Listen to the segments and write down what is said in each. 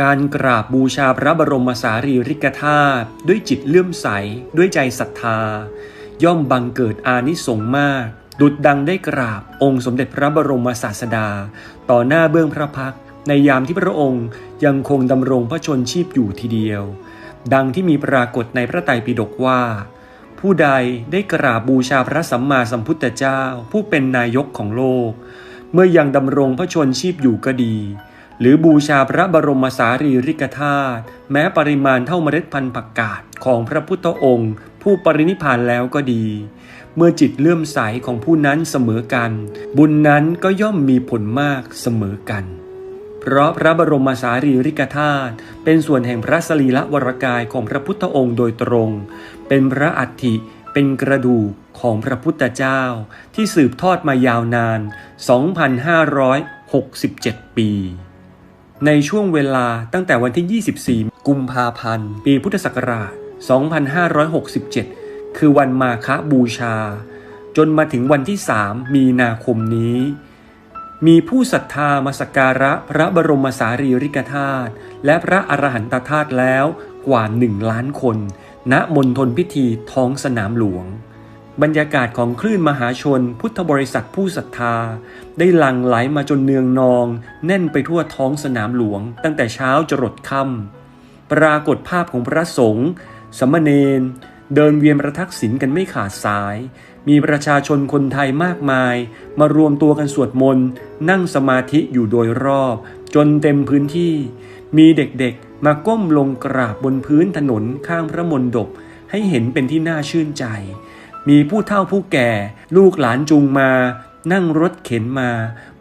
การกราบบูชาพระบรมสารีริกธาตุด้วยจิตเลื่อมใส ด้วยใจศรัทธา ย่อมบังเกิดอานิสงส์มาก ดุดดังได้กราบองค์สมเด็จพระบรมศาสดา ต่อหน้าเบื้องพระพักในยามที่พระองค์ยังคงดำรงพระชนชีพอยู่ทีเดียว ดังที่มีปรากฏในพระไตรปิฎกว่า ผู้ใดได้กราบบูชาพระสัมมาสัมพุทธเจ้า ผู้เป็นนายกของโลก เมื่อยังดำรงพระชนชีพอยู่ก็ดี หรือบูชาพระบรมสารีริกธาตุแม้ปริมาณเท่าเมล็ดพันธุ์ผักกาดของพระพุทธองค์ ผู้ปรินิพานแล้วก็ดี เมื่อจิตเลื่อมใสของผู้นั้นเสมอกัน บุญนั้นก็ย่อมมีผลมากเสมอกัน เพราะพระบรมสารีริกธาตุเป็นส่วนแห่งพระสรีละวรกายของพระพุทธองค์โดยตรง เป็นพระอัฐิเป็นกระดูกของพระพุทธเจ้าที่สืบทอดมายาวนาน 2,567 ปี ในช่วงเวลาตั้งแต่วันที่ 24 กุมภาพันธ์ ปีพุทธศักราช 2567 คือวันมาฆบูชา จนมาถึงวันที่ 3 มีนาคมนี้ มีผู้ศรัทธามาสักการะพระบรมสารีริกธาตุและพระอรหันตธาตุแล้วกว่า 1 ล้านคน ณมณฑลพิธีท้องสนามหลวง บรรยากาศของคลื่นมหาชน พุทธบริษัทผู้ศรัทธา ได้หลั่งไหลมาจนเนืองนอง แน่นไปทั่วท้องสนามหลวง ตั้งแต่เช้าจรดค่ำปรากฏภาพของพระสงฆ์สมณเณรเดินเวียนประทักษิณกันไม่ขาดสาย มีประชาชนคนไทยมากมาย มารวมตัวกันสวดมนต์ นั่งสมาธิอยู่โดยรอบ จนเต็มพื้นที่ มีเด็กๆ มาก้มลงกราบบนพื้นถนนข้างพระมณฑปให้เห็นเป็นที่น่าชื่นใจ มีผู้เฒ่าผู้แก่ ลูกหลานจูงมา นั่งรถเข็นมา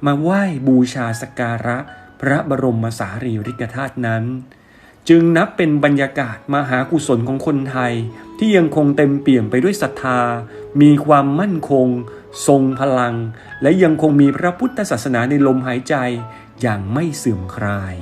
มาไหว้บูชาสกการะ พระบรมสารีริกธาตุนั้น จึงนับเป็นบรรยากาศมหากุศลของคนไทย ที่ยังคงเต็มเปี่ยมไปด้วยศรัทธา มีความมั่นคง ทรงพลัง และยังคงมีพระพุทธศาสนาในลมหายใจอย่างไม่เสื่อมคลาย